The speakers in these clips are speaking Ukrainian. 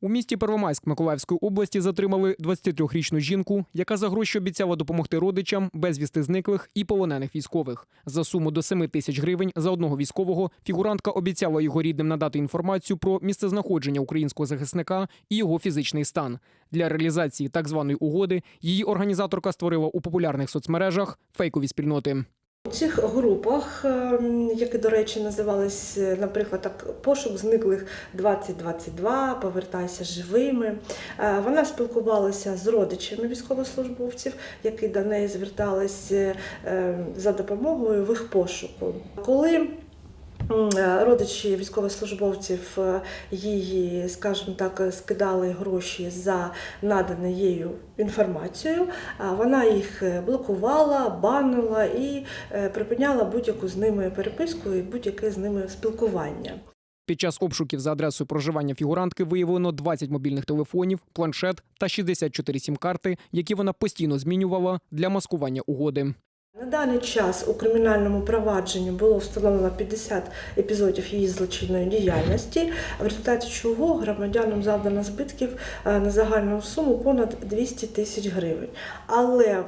У місті Первомайськ Миколаївської області затримали 23-річну жінку, яка за гроші обіцяла допомогти родичам безвісти зниклих і полонених військових. За суму до 7 тисяч гривень за одного військового фігурантка обіцяла його рідним надати інформацію про місцезнаходження українського захисника і його фізичний стан. Для реалізації так званої угоди її організаторка створила у популярних соцмережах фейкові спільноти. У цих групах, ем, які, до речі, називались, е, наприклад, так, пошук зниклих 2022, повертайся живими. е, Вона спілкувалася з родичами військовослужбовців, які до неї зверталися е, за допомогою в їх пошуку. Коли Родичі військовослужбовців е, її, скажімо так, скидали гроші за надану їй інформацію. Вона їх е, блокувала, банила і е, припиняла будь-яку з ними переписку і будь-яке з ними спілкування. Під час обшуків за адресою проживання фігурантки виявлено 20 мобільних телефонів, планшет та 64 сім-карти, які вона постійно змінювала для маскування угоди. На даний час у кримінальному провадженні було встановлено 50 епізодів її злочинної діяльності, в результаті чого громадянам завдано збитків е, на загальну суму понад 200 тисяч гривень. Але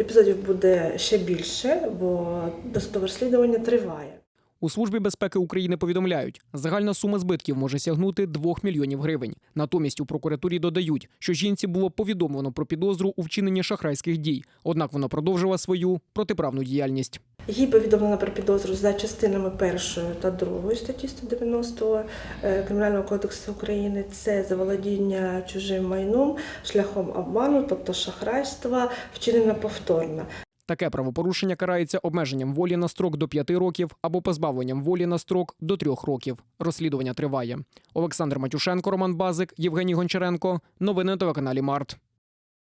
епізодів буде ще більше, бо досудове розслідування триває. У службі безпеки України повідомляють, загальна сума збитків може сягнути 2 мільйонів гривень. Натомість у прокуратурі додають, що жінці було повідомлено про підозру у вчиненні шахрайських дій. Однак вона продовжила свою протиправну діяльність. Їй повідомлено про підозру за частинами першої та другої статті 190 е, Кримінального кодексу України. Це заволодіння чужим майном шляхом обману, тобто шахрайства, вчинено повторно. Таке правопорушення карається обмеженням волі на строк до 5 років або позбавленням волі на строк до 3 років. Розслідування триває. Олександр Матюшенко, Роман Базик, Євгеній Гончаренко. Новини на телеканалі Март.